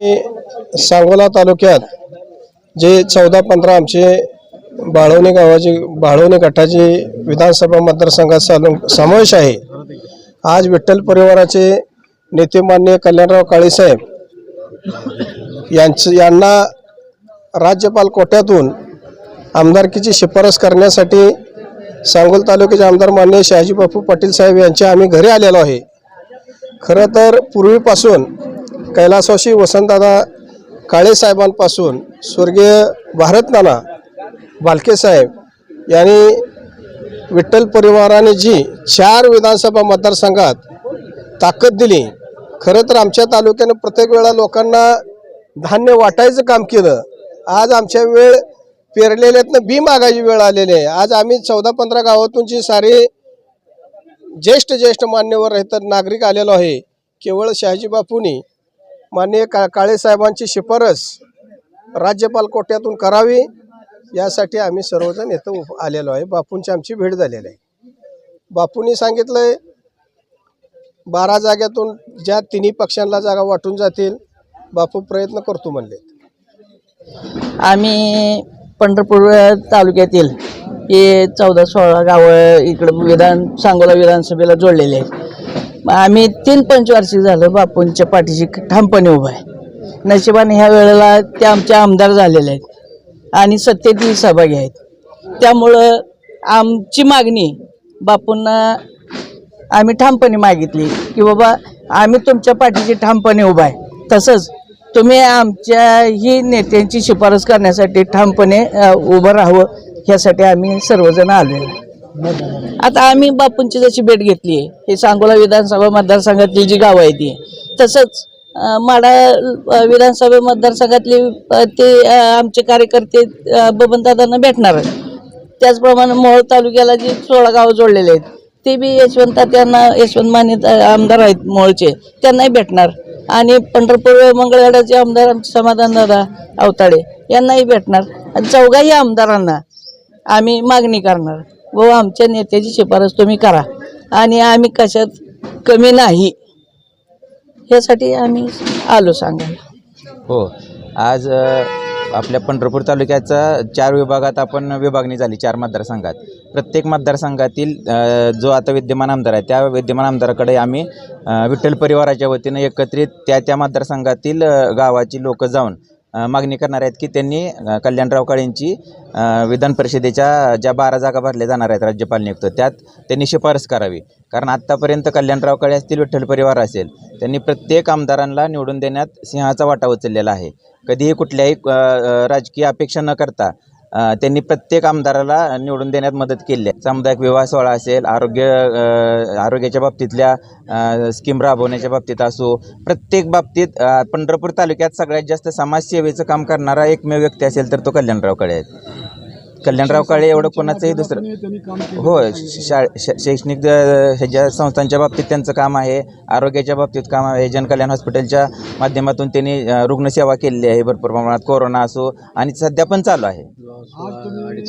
सांगोला तालुक्यात जे चौदा पंधरा आमचे बाळवणे गावाचे बाळवणे गटाचे विधानसभा मतदारसंघात चालू समावेश आहे. आज विठ्ठल परिवाराचे नेते मान्य कल्याणराव काळेसाहेब यांचं यांना राज्यपाल कोट्यातून आमदारकीची शिफारस करण्यासाठी सांगोल तालुक्याचे आमदार मान्य शहाजी बापू पाटील साहेब यांच्या आम्ही घरी आलेलो आहे. खरं तर पूर्वीपासून कैलासवासी वसंतदादा काळेसाहेबांपासून स्वर्गीय भारतनाना बालकेसाहेब यांनी विठ्ठल परिवाराने जी चार विधानसभा मतदारसंघात ताकद दिली खरं तर आमच्या तालुक्यानं प्रत्येक वेळा लोकांना धान्य वाटायचं काम केलं. आज आमच्या वेळ पेरलेल्यातनं बी मागायची वेळ आलेली आहे. आज आम्ही चौदा पंधरा गावातून जी सारी ज्येष्ठ ज्येष्ठ मान्यवर राहतात नागरिक आलेलो आहे केवळ शहाजी बापूंनी माननीय का काळेसाहेबांची शिफारस राज्यपाल कोट्यातून करावी यासाठी आम्ही सर्वजण इथं उप- आलेलो आहे. बापूंची आमची भेट झालेली आहे. बापूंनी सांगितलं आहे बारा जाग्यातून ज्या तिन्ही पक्षांना जागा वाटून जातील बापू प्रयत्न करतो म्हणले आम्ही पंढरपूर तालुक्यातील हे चौदा सोळा गावं इकडं विधान सांगोला विधानसभेला जोडलेले आहेत. आम्ही तीन पंचवार्षिक झालं बापूंच्या पाठीशी. ठामपणे उभा आहे. नशिबाने ह्या वेळेला ते आमचे आमदार झालेले आहेत. आणि सत्तेतील सहभागी आहेत. त्यामुळं आमची मागणी बापूंना आम्ही ठामपणे मागितली की बाबा आम्ही तुमच्या पाठीशी ठामपणे उभा आहे. तसंच तुम्ही आमच्या ही नेत्यांची शिफारस करण्यासाठी ठामपणे उभं राहावं ह्यासाठी आम्ही सर्वजण आलेलो आहे. आता आम्ही बापूंची जशी भेट घेतली आहे हे सांगोला विधानसभा मतदारसंघातली जी गावं आहे ती तसंच माडा विधानसभा मतदारसंघातले ते आमचे कार्यकर्ते बबनदादांना भेटणार त्याचप्रमाणे मोहोळ तालुक्याला जी सोळा गावं जोडलेले आहेत ते बी यशवंत त्यांना यशवंत माने आमदार आहेत मोहोळचे त्यांनाही भेटणार. आणि पंढरपूर मंगळवेढ्याचे आमदार आमचे समाधानदादा अवताळे यांनाही भेटणार. आणि चौघाही आमदारांना आम्ही मागणी करणार. व आमच्या नेत्याची शिफारस तुम्ही करा. आणि आम्ही कशात कमी नाही. यासाठी आम्ही आलो सांगायला. हो आज आपल्या पंढरपूर तालुक्याचा चार विभागात आपण विभागणी झाली चार मतदारसंघात. प्रत्येक मतदारसंघातील जो आता विद्यमान आमदार आहे त्या विद्यमान आमदाराकडे आम्ही विठ्ठल परिवाराच्या वतीनं एकत्रित त्या त्या मतदारसंघातील गावाची लोकं जाऊन मागणी करणार आहेत की त्यांनी कल्याणराव काळेंची विधान परिषदेच्या ज्या बारा जागा भरल्या जाणार आहेत राज्यपाल नियुक्त त्यात त्यांनी शिफारस करावी. कारण आत्तापर्यंत कल्याणराव काळे असतील विठ्ठल परिवार असेल त्यांनी प्रत्येक आमदारांना निवडून देण्यात सिंहाचा वाटा उचललेला आहे. कधीही कुठल्याही राजकीय अपेक्षा न करता त्यांनी प्रत्येक आमदाराला निवडून देण्यात मदत केली आहे. सामुदायिक विवाह सोहळा असेल आरोग्य आरोग्याच्या बाबतीतल्या स्कीम राबवण्याच्या बाबतीत असो प्रत्येक बाबतीत पंढरपूर तालुक्यात सगळ्यात जास्त समाजसेवेचं काम करणारा एकमेव व्यक्ती असेल तर तो कल्याणरावकडे आहे कल्याणराव काळे एवढं कोणाचंही दुसरं हो शा श- शैक्षणिक ह्या ह्याच्या संस्थांच्या बाबतीत त्यांचं काम आहे आरोग्याच्या बाबतीत काम आहे जनकल्याण हॉस्पिटलच्या माध्यमातून त्यांनी रुग्णसेवा केलेली आहे भरपूर प्रमाणात कोरोना असो आणि सध्या पण चालू आहे.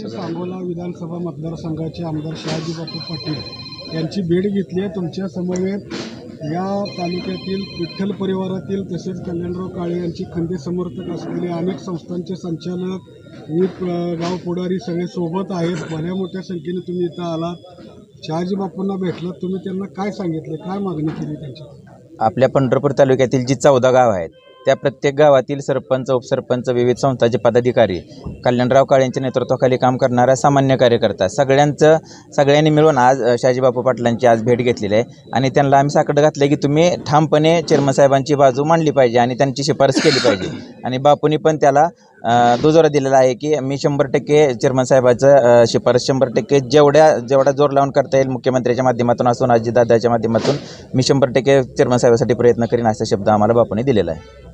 सांगोला विधानसभा मतदारसंघाचे आमदार शहाजी बापू पाटील यांची भेट घेतली आहे तुमच्या समवेत. या तालुक्यातील विठ्ठल परिवारातील तसेच कल्याणराव काळे यांची खंदे समर्थक असलेले अनेक संस्थांचे संचालक विप गाव पुढारी सगळे सोबत आहेत. भल्या मोठ्या संख्येने तुम्ही इथं आलात. शहाजी बापूंना भेटलात. तुम्ही त्यांना काय सांगितलं? काय मागणी केली त्यांची आपल्या पंढरपूर तालुक्यातील जी चौदा गाव आहेत त्या प्रत्येक गावातील सरपंच उपसरपंच विविध संस्थांचे पदाधिकारी कल्याणराव काळेंच्या नेतृत्वाखाली काम करणारा सामान्य कार्यकर्ता सगळ्यांचं सगळ्यांनी मिळून आज शाजीबापू पाटलांची आज भेट घेतलेली आहे. आणि त्यांना आम्ही साकडं घातलं की तुम्ही ठामपणे चेअरमनसाहेबांची बाजू मांडली पाहिजे आणि त्यांची शिफारस केली पाहिजे. आणि बापूंनी पण त्याला दुजोरा दिलेला आहे की मी शंभर टक्के चेअरमन साहेबाचं शिफारस शंभर टक्के जेवढ्या जेवढा जोर लावून करता येईल मुख्यमंत्र्याच्या माध्यमातून असून अजितदादाच्या माध्यमातून मी शंभर टक्के चेअरमन साहेबासाठी प्रयत्न करीन असा शब्द आम्हाला बापूंनी दिलेला आहे.